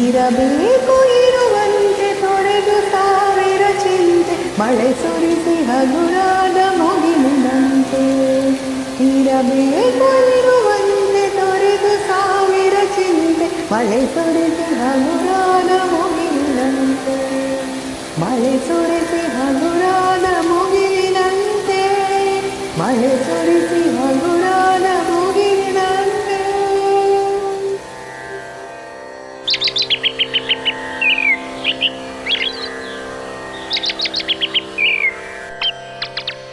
ಇರಬೇಕು ಇರುವಂತೆ ತೊರೆದು ಸಾವಿರ ಚಿಂತೆ ಮಳೆ ಸುರಿಸಿ ಹಗುರಾದ ಮುಗಿಲಿನಂತೆ ಇರಬೇಕು ಇರುವಂತೆ ತೊರೆದು ಸಾವಿರ ಚಿಂತೆ ಮಳೆ ಸುರಿಸಿ ಹಗುರಾದ ಮುಗಿಲಿನಂತೆ ಮಳೆ ಸುರಿಸಿ ಹಗುರಾದ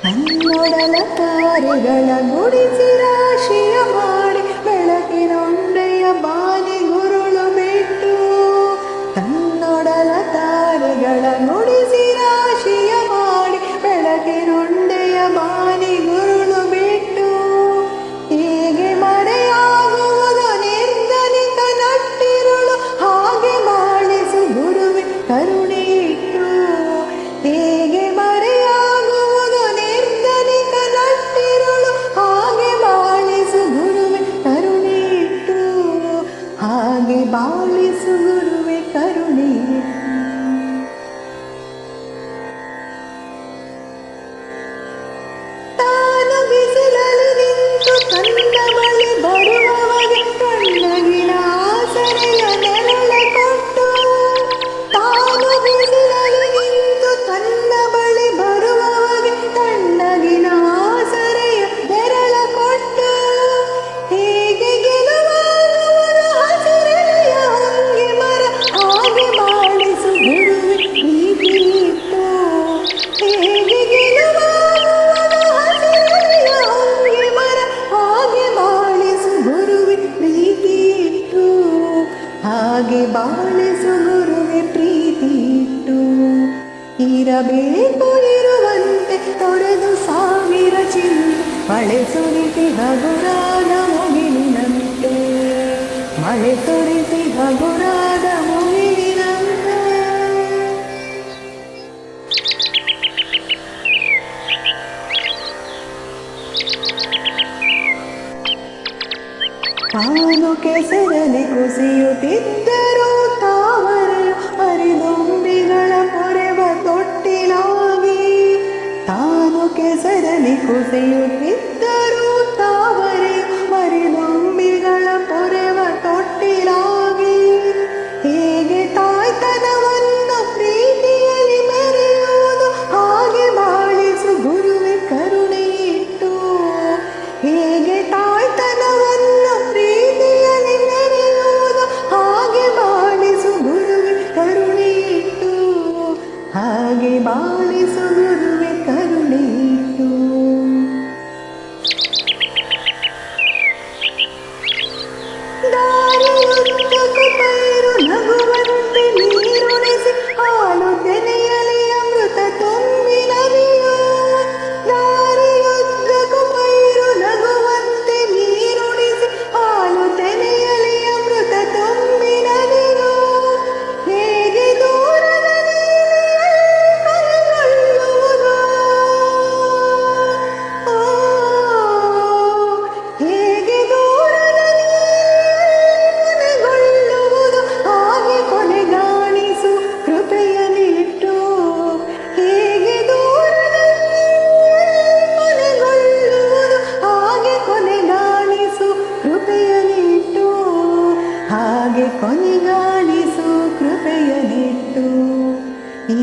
ನನ್ನೊಡಲ ತಾರೆಗಳ ಗುಡಿಸಿ ರಾಶಿಯ ಮಾಡಿ ಬೆಳಕಿನೊಂಡೆಯ ಬಾನಿ ಬಾಳಿಸುವುದು ಹೇಗೆ ಬಾಳಿಸು ಗುರುವೆ ಪ್ರೀತಿ ಇಟ್ಟು ಇರಬೇಕು ಇರುವಂತೆ ತೊರೆದು ಸಾವಿರ ಚಿಂತೆ ಮಳೆ ಸುರಿಸಿ ಹಗುರಾದ ಮುಗಿಲಿನಂತೆ ಮಳೆ ಸುರಿಸಿ ಹಗುರಾದ ತಾನು ಕೆಸರಲ್ಲಿ ಕುಸಿಯುತ್ತಿದ್ದರೂ ತಾವರೆಯು ಹರಿದುಂಬಿಗಳ ಪೊರೆವ ತೊಟ್ಟಿಲಾಗಿ ತಾನು ಕೆಸರಲ್ಲಿ ಕುಸಿಯುತ್ತಿದ್ದರೂ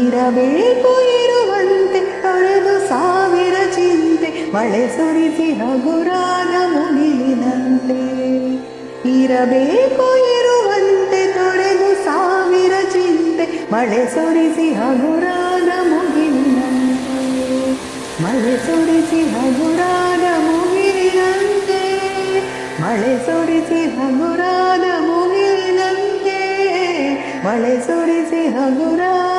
ಇರಬೇಕು ಇರುವಂತೆ ತೊರೆದು ಸಾವಿರ ಚಿಂತೆ ಮಳೆ ಸುರಿಸಿ ಹಗುರಾದ ಮುಗಿಲಿನಂತೆ ಇರಬೇಕು ಇರುವಂತೆ ತೊರೆದು ಸಾವಿರ ಚಿಂತೆ ಮಳೆ ಸುರಿಸಿ ಹಗುರಾದ ಮುಗಿಲಿನಂತೆ ಮಳೆ ಸುರಿಸಿ ಹಗುರಾದ ಮುಗಿಲಿನಂತೆ ಮಳೆ ಸುರಿಸಿ ಹಗುರಾದ ಮುಗಿಲಿನಂತೆ ಮಳೆ ಸುರಿಸಿ ಹಗುರಾದ